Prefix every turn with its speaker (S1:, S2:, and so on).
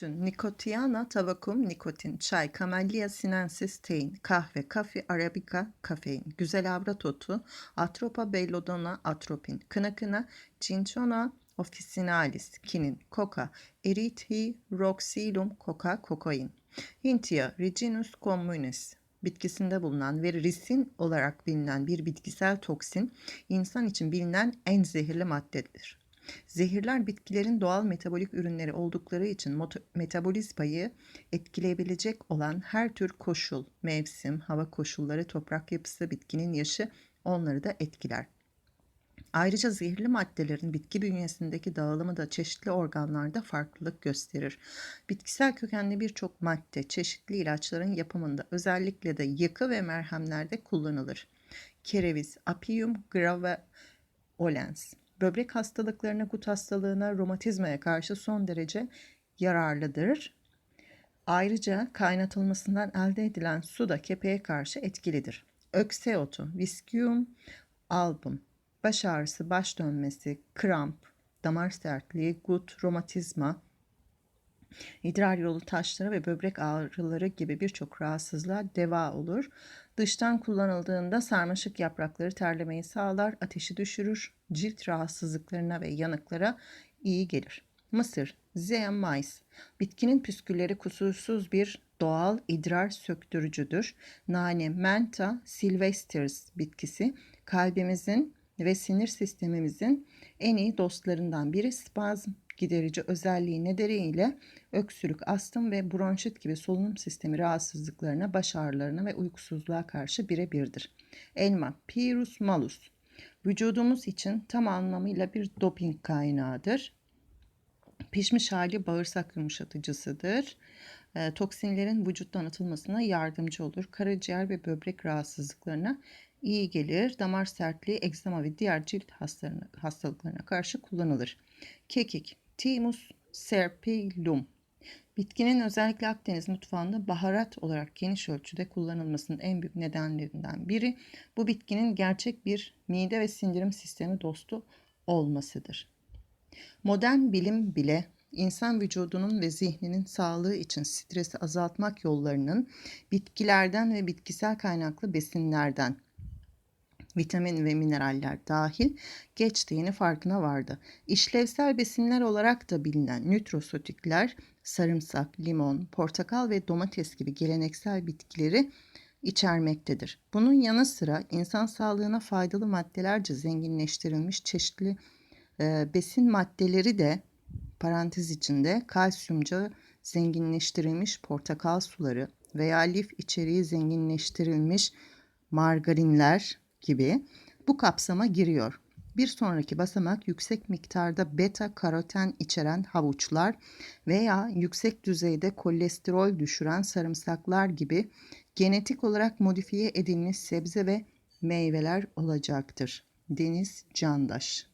S1: Tütün, nikotiana, tabakum, nikotin, çay, camellia sinensis, tein, kahve, kafi, arabica, kafein, güzel avrat otu, atropa belladonna, atropin, kına kına, cinchona, officinalis, kinin, coca, erythroxylum, coca, kokain. Hintia, Reginus communis, bitkisinde bulunan ve risin olarak bilinen bir bitkisel toksin, insan için bilinen en zehirli maddedir. Zehirler bitkilerin doğal metabolik ürünleri oldukları için metabolizmayı etkileyebilecek olan her tür koşul, mevsim, hava koşulları, toprak yapısı, bitkinin yaşı onları da etkiler. Ayrıca zehirli maddelerin bitki bünyesindeki dağılımı da çeşitli organlarda farklılık gösterir. Bitkisel kökenli birçok madde çeşitli ilaçların yapımında özellikle de yakı ve merhemlerde kullanılır. Kereviz, Apium graveolens. Böbrek hastalıklarına, gut hastalığına, romatizmaya karşı son derece yararlıdır. Ayrıca kaynatılmasından elde edilen su da kepeğe karşı etkilidir. Ökse otu, Viscium album, baş ağrısı, baş dönmesi, kramp, damar sertliği, gut, romatizma, idrar yolu taşları ve böbrek ağrıları gibi birçok rahatsızlığa deva olur. Dıştan kullanıldığında sarmaşık yaprakları terlemeyi sağlar, ateşi düşürür, cilt rahatsızlıklarına ve yanıklara iyi gelir. Mısır, Zeam mais. Bitkinin püskülleri kusursuz bir doğal idrar söktürücüdür. Nane, menta, sylvestris bitkisi kalbimizin ve sinir sistemimizin en iyi dostlarından biri spazm giderici özelliği nedeniyle öksürük, astım ve bronşit gibi solunum sistemi rahatsızlıklarına, baş ağrılarına ve uykusuzluğa karşı birebirdir. Elma, Pyrus malus. Vücudumuz için tam anlamıyla bir doping kaynağıdır. Pişmiş hali bağırsak yumuşatıcısıdır. E, toksinlerin vücuttan atılmasına yardımcı olur. Karaciğer ve böbrek rahatsızlıklarına iyi gelir. Damar sertliği, egzama ve diğer cilt hastalıklarına karşı kullanılır. Kekik, Thymus serpyllum. Bitkinin özellikle Akdeniz mutfağında baharat olarak geniş ölçüde kullanılmasının en büyük nedenlerinden biri bu bitkinin gerçek bir mide ve sindirim sistemi dostu olmasıdır. Modern bilim bile insan vücudunun ve zihninin sağlığı için stresi azaltmak yollarının bitkilerden ve bitkisel kaynaklı besinlerden vitamin ve mineraller dahil geçtiğini farkına vardı. İşlevsel besinler olarak da bilinen nütrosotikler sarımsak, limon, portakal ve domates gibi geleneksel bitkileri içermektedir. Bunun yanı sıra insan sağlığına faydalı maddelerce zenginleştirilmiş çeşitli e, besin maddeleri de parantez içinde kalsiyumca zenginleştirilmiş portakal suları veya lif içeriği zenginleştirilmiş margarinler gibi bu kapsama giriyor. Bir sonraki basamak yüksek miktarda beta karoten içeren havuçlar veya yüksek düzeyde kolesterol düşüren sarımsaklar gibi genetik olarak modifiye edilmiş sebze ve meyveler olacaktır. Deniz Candaş